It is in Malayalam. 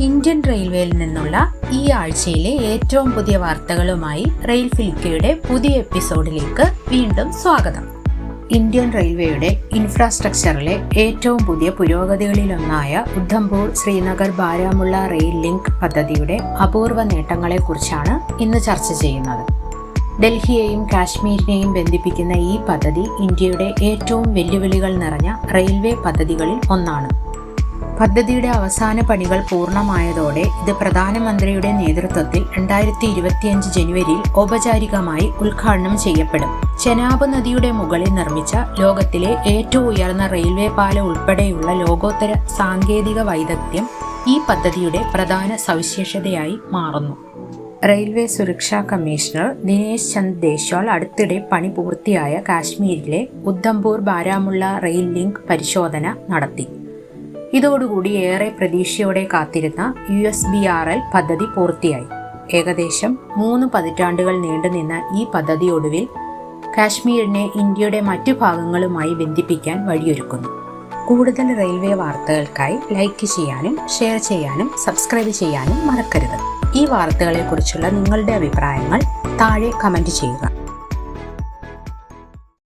ഇന്ത്യൻ റെയിൽവേയിൽ നിന്നുള്ള ഈ ആഴ്ചയിലെ ഏറ്റവും പുതിയ വാർത്തകളുമായി റെയിൽ ഫിൽക്കയുടെ പുതിയ എപ്പിസോഡിലേക്ക് വീണ്ടും സ്വാഗതം. ഇന്ത്യൻ റെയിൽവേയുടെ ഇൻഫ്രാസ്ട്രക്ചറിലെ ഏറ്റവും പുതിയ പുരോഗതികളിലൊന്നായ ഉദ്ധംപൂർ ശ്രീനഗർ ബാരാമുള്ള റെയിൽ ലിങ്ക് പദ്ധതിയുടെ അപൂർവ നേട്ടങ്ങളെക്കുറിച്ചാണ് ഇന്ന് ചർച്ച ചെയ്യുന്നത്. ഡൽഹിയെയും കാശ്മീരിനെയും ബന്ധിപ്പിക്കുന്ന ഈ പദ്ധതി ഇന്ത്യയുടെ ഏറ്റവും വെല്ലുവിളികൾ നിറഞ്ഞ റെയിൽവേ പദ്ധതികളിൽ ഒന്നാണ്. പദ്ധതിയുടെ അവസാന പണികൾ പൂർണമായതോടെ ഇത് പ്രധാനമന്ത്രിയുടെ നേതൃത്വത്തിൽ രണ്ടായിരത്തി ഇരുപത്തിയഞ്ച് ജനുവരിയിൽ ഔപചാരികമായി ഉദ്ഘാടനം ചെയ്യപ്പെടും. ചെനാബ് നദിയുടെ മുകളിൽ നിർമ്മിച്ച ലോകത്തിലെ ഏറ്റവും ഉയർന്ന റെയിൽവേ പാലം ഉൾപ്പെടെയുള്ള ലോകോത്തര സാങ്കേതിക വൈദഗ്ധ്യം ഈ പദ്ധതിയുടെ പ്രധാന സവിശേഷതയായി മാറുന്നു. റെയിൽവേ സുരക്ഷാ കമ്മീഷണർ ദിനേശ് ചന്ദ് ദേശാൾ അടുത്തിടെ പണി പൂർത്തിയായ കാശ്മീരിലെ ഉദ്ധംപൂർ ബാരാമുള്ള റെയിൽ ലിങ്ക് പരിശോധന നടത്തി. ഇതോടുകൂടി ഏറെ പ്രതീക്ഷയോടെ കാത്തിരുന്ന U S B R L പദ്ധതി പൂർത്തിയായി. ഏകദേശം മൂന്ന് പതിറ്റാണ്ടുകൾ നീണ്ടുനിന്ന ഈ പദ്ധതി ഒടുവിൽ കാശ്മീരിനെ ഇന്ത്യയുടെ മറ്റു ഭാഗങ്ങളുമായി ബന്ധിപ്പിക്കാൻ വഴിയൊരുക്കുന്നു. കൂടുതൽ റെയിൽവേ വാർത്തകൾക്കായി ലൈക്ക് ചെയ്യാനും ഷെയർ ചെയ്യാനും സബ്സ്ക്രൈബ് ചെയ്യാനും മറക്കരുത്. ഈ വാർത്തകളെക്കുറിച്ചുള്ള നിങ്ങളുടെ അഭിപ്രായങ്ങൾ താഴെ കമന്റ് ചെയ്യുക.